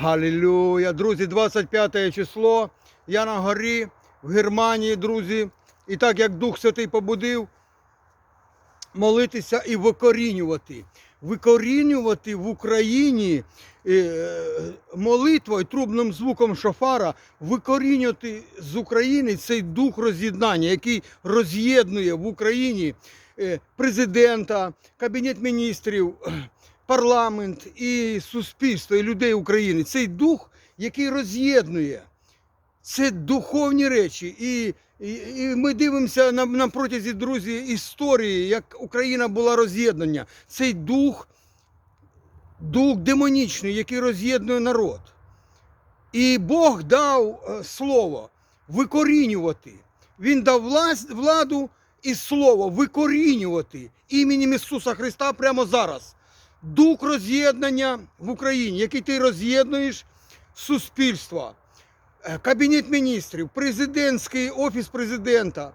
Галілюя. Друзі, 25 число. Я на горі в Германії, друзі. І так як Дух Святий побудив, молитися і викорінювати. Викорінювати в Україні е, молитвою, трубним звуком шофара, викорінювати з України цей дух роз'єднання, який роз'єднує в Україні е, президента, кабінет міністрів, парламент і суспільство, і людей України. Цей дух, який роз'єднує. Це духовні речі. І, і, і ми дивимося на, на протязі, друзі, історії, як Україна була роз'єднання. Цей дух, дух демонічний, який роз'єднує народ. І Бог дав е, слово викорінювати. Він дав власть, владу і слово викорінювати іменем Ісуса Христа прямо зараз. Дух роз'єднання в Україні, який ти роз'єднуєш суспільство. Е, Кабінет міністрів, президентський офіс президента,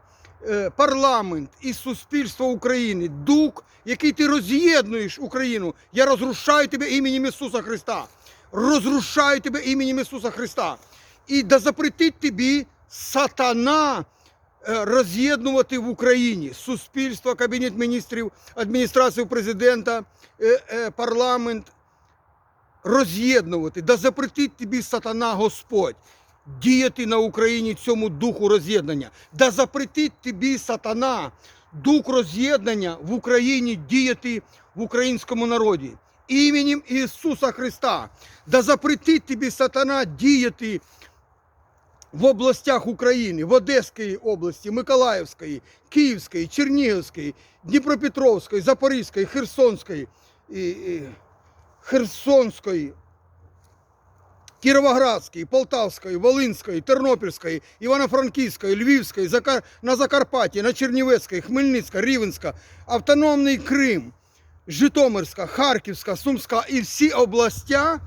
е, парламент і суспільство України, дух, який ти роз'єднуєш Україну. Я розрушаю тебе іменем Ісуса Христа. Розрушаю тебе іменем Ісуса Христа. І да запретить тобі сатана роз'єднувати в Україні суспільство, кабінет міністрів, адміністрацію президента, е, е, парламент, роз'єднувати, да запретить тобі сатана Господь діяти на Україні цьому духу роз'єднання, да запретить тобі сатана, дух роз'єднання в Україні діяти в українському народі. Іменем Ісуса Христа, да запретить тобі сатана діяти в областях України, в Одеській області, Миколаївської, Київської, Чернігівської, Дніпропетровської, Запорізької, Херсонської, і, і, Херсонської, Кіровоградської, Полтавської, Волинської, Тернопільської, Івано-Франківської, Львівської, Закар... на Закарпатті, на Чернівецької, Хмельницька, Рівенська, Автономний Крим, Житомирська, Харківська, Сумська і всі областя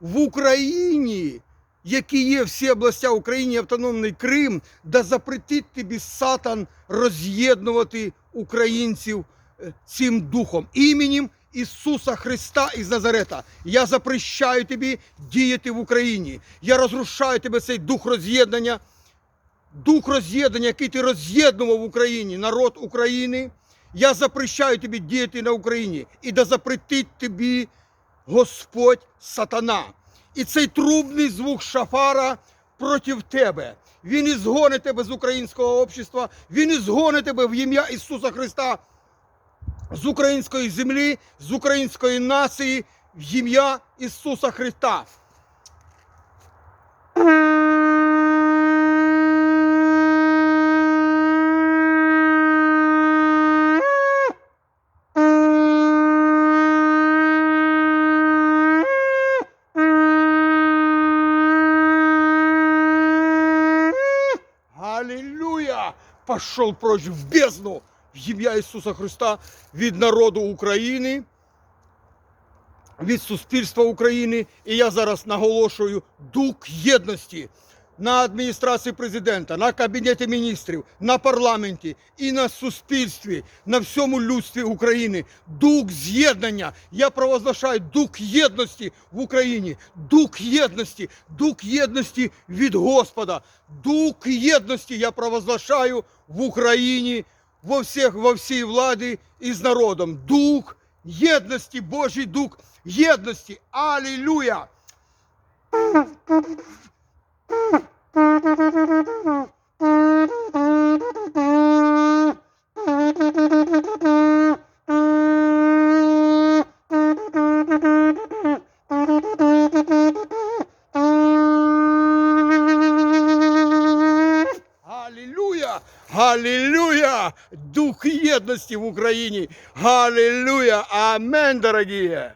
в Україні, які є всі областя в Україні, Автономний Крим, да запретить тобі сатан роз'єднувати українців е, цим духом, іменем Ісуса Христа із Назарета. Я запрещаю тобі діяти в Україні. Я розрушаю тебе цей дух роз'єднання, дух роз'єднання, який ти роз'єднував в Україні, народ України. Я запрещаю тобі діяти на Україні і да запретить тобі Господь сатана. І цей трубний звук шафара проти тебе. Він ізгонить тебе з українського общества, він ізгонить тебе в ім'я Ісуса Христа з української землі, з української нації в ім'я Ісуса Христа. Аллилуйя! Пошел прочь в бездну в ім'я Ісуса Христа від народу України, від суспільства України. І я зараз наголошую дух єдності на адміністрації президента, на кабінеті міністрів, на парламенті і на суспільстві, на всьому людстві України. Дух з'єднання. Я провозглашаю дух єдності в Україні, дух єдності, дух єдності від Господа, дух єдності я провозглашаю в Україні во всіх, во всій владі і з народом. Дух єдності, Божий дух єдності. Алілюя! Аллилуйя! Дух єдності в Україні! Аллилуйя! Амен, дорогие!